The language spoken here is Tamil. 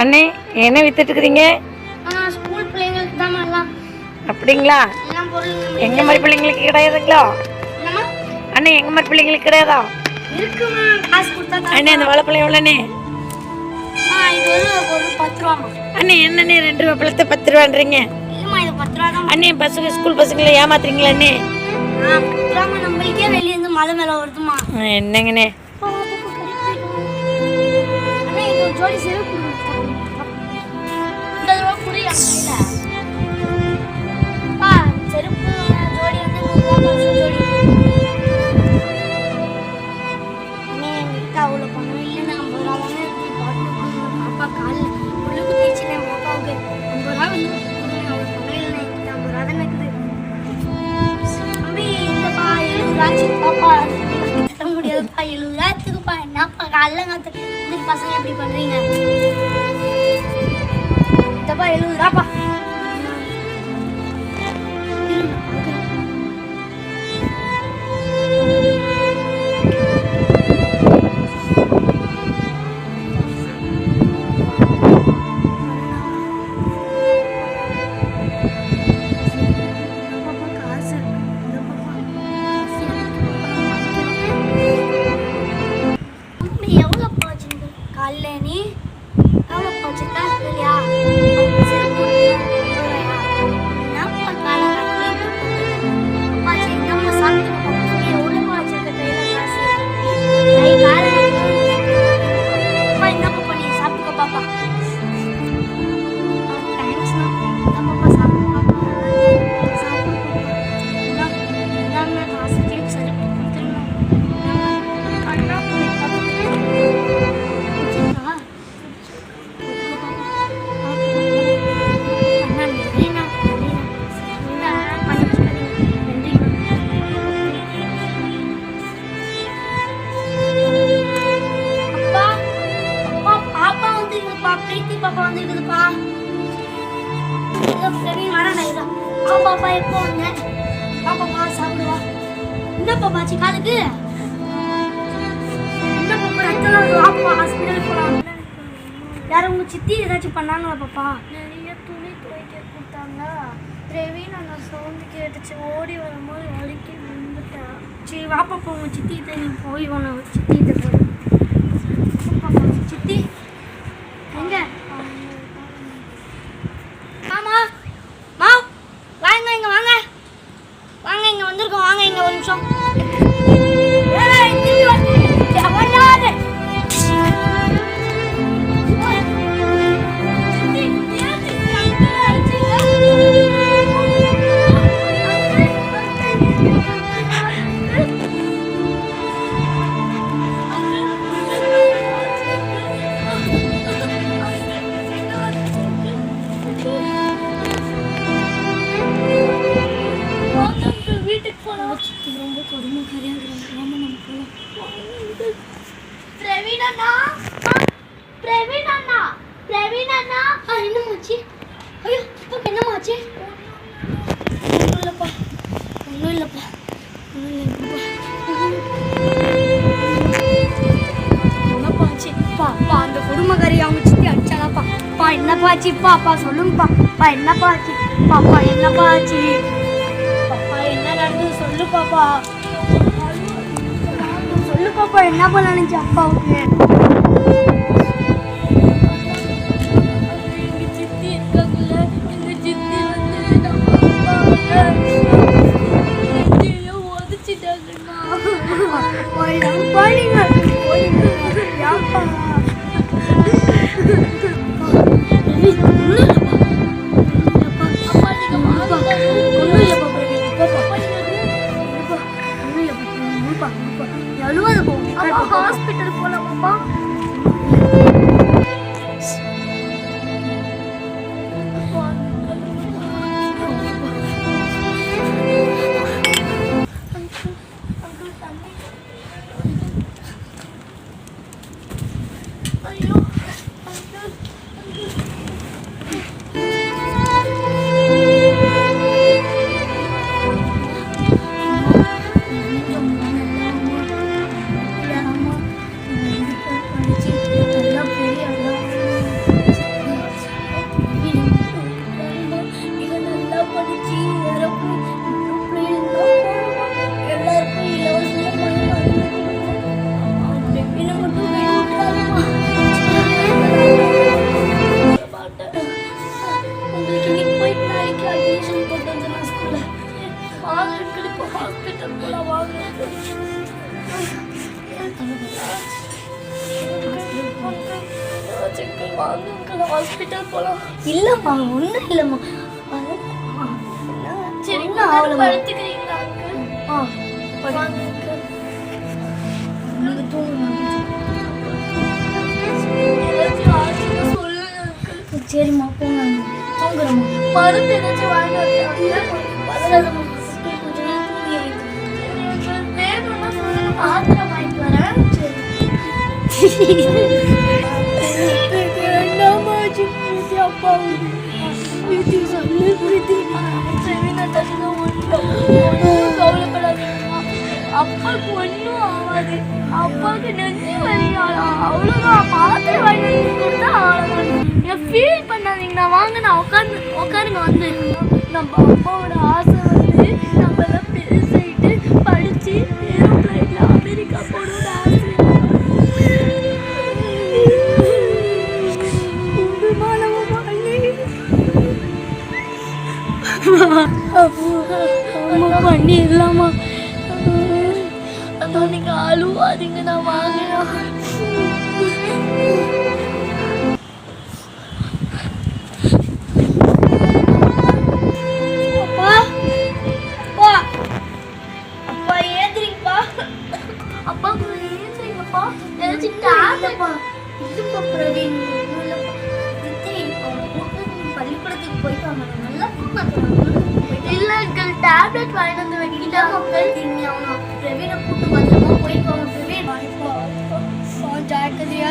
அண்ணே என்ன வித்துட்டு இருக்கிறீங்க அப்படிங்களா? எங்க மாதிரி பிள்ளைங்களுக்கு கிடையாதுங்களோ? அண்ணே எங்க மாதிரி பிள்ளைங்களுக்கு கிடையாதா? அண்ணே அந்த வாழைப்பழம் எவ்வளோண்ணே? அண்ணே என்னண்ணே ரெண்டு ரூபா பழத்தை பத்து ரூபான்றீங்க? அண்ணே பசங்க ஸ்கூல் பசங்களை ஏமாத்துறீங்களா அண்ணே? என்னங்கண்ணே? ஜோடி செருப்பு. அப்படி பண்ணுறீங்க தப்பா எழுபது ரூபாப்பா சித்தி ஏதாச்சும் பண்ணாங்களா பாப்பா? நிறைய துணி துவைக்க கொடுத்தாங்க பிரவீன் அந்த சவுண்டு கேட்டுச்சு. ஓடி வரும்போது வலிக்கு விழுந்துட்டேன் சரி வாப்பா பாப்பா சித்தி சித்திகிட்ட நீ போய் உன சித்திகிட்ட போய் சித்தி எங்க? மாமா மா வாங்க இங்கே வாங்க. வாங்க இங்கே வந்திருக்கோம். வாங்க இங்கே ஒரு நிமிஷம். ஆச்சுப்பா அப்பா சொல்லுங்கப்பா அப்பா என்னப்பா ஆச்சு பாப்பா என்னப்பா ஆச்சு பாப்பா என்ன நடந்தது சொல்லு பாப்பா. சொல்லு பாப்பா. என்ன பண்ண நினைச்சு அப்பாவுக்கு? ஹாஸ்பிட்டல் போலாம் வாங்க ஹாஸ்பிட்டல் போலாம் இல்லம்மா. ஒன்றும் இல்லைம்மா சரி ஒன்றும் ஆகலம்மா. படுத்துக்கிறீங்களா ஆ சொல்லுங்க uncle. சரிம்மா போங்க தூங்குறம்மா. மருந்து ஏதாச்சும் வாங்கி அப்பாவுக்கு ஒன்றும் ஆகாது. அப்பாவுக்கு நெஞ்சு வலியாலாம் அவ்வளோதான் மாத்திரை வாங்கி வந்து கொடுத்தா அவ்வளோதான் ஃபீல் பண்ணாதீங்க நான் வாங்க நான் உட்காந்து உட்காருங்க வந்து நம்ம அப்பாவோட ஆசை வந்து நம்மளாம் எல்லாம் படித்து அம்மா பண்ணிடலாமா அதோ நீங்க அழுவாதீங்க நான் வாங்கினா நல்லா போயிட்டு இல்ல அங்கிள் டேப்லெட் வாங்கிட்டு வந்து வைக்கிட்டாங்க நீ அவனை பிரவீனை கூப்பிட்டு பத்திரமா போயிட்டு வாங்க பிரவீன் ஜாக்கிரதையா